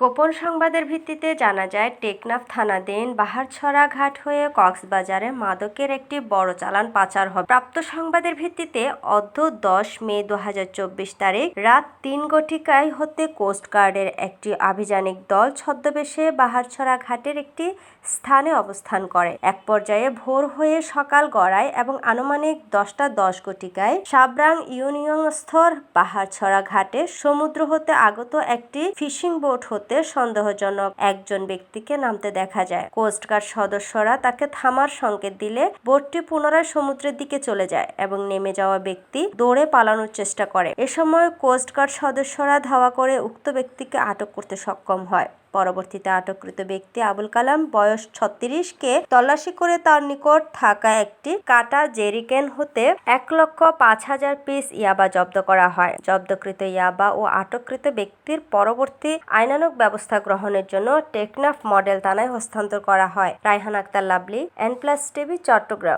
গোপন সংবাদের ভিত্তিতে জানা যায়, টেকনাফ থানাধীন বাহারছড়া ঘাট হয়ে কক্সবাজারে মাদকের একটি বড় চালান পাচার হবে। প্রাপ্ত সংবাদের ভিত্তিতে অদ্য দশ মে দু হাজার চব্বিশ তারিখ রাত তিন গঠিকায় হতে কোস্টগার্ডের একটি আভিযানিক দল ছদ্মবেশে বাহারছড়া ঘাটের একটি স্থানে অবস্থান করে। এক পর্যায়ে ভোর হয়ে সকাল গড়ায় এবং আনুমানিক দশটা দশ গটিকায় সাবরাং ইউনিয়নস্থর বাহারছড়া ঘাটে সমুদ্র হতে আগত একটি ফিশিং বোট হতে সন্দেহজনক একজন ব্যক্তিকে নামতে দেখা যায়। কোস্টগার্ড সদস্যরা তাকে থামার সংকেত দিলে বোটটি পুনরায় সমুদ্রের দিকে চলে যায় এবং নেমে যাওয়া ব্যক্তি দৌড়ে পালানোর চেষ্টা করে। এ সময় কোস্টগার্ড সদস্যরা ধাওয়া করে উক্ত ব্যক্তিকে আটক করতে সক্ষম হয়। পরবর্তীতে আটককৃত ব্যক্তি আবুল কালাম, বয়স ছত্রিশকে তল্লাশি করে তার নিকট থাকা একটি কাটা জেরিকেন হতে এক লক্ষ পাঁচ হাজার পিস ইয়াবা জব্দ করা হয়। জব্দকৃত ইয়াবা ও আটককৃত ব্যক্তির পরবর্তী আইনানুক ব্যবস্থা গ্রহণের জন্য টেকনাফ মডেল থানায় হস্তান্তর করা হয়। Raihan Akter, Lovely, N plus TV, Chattogram.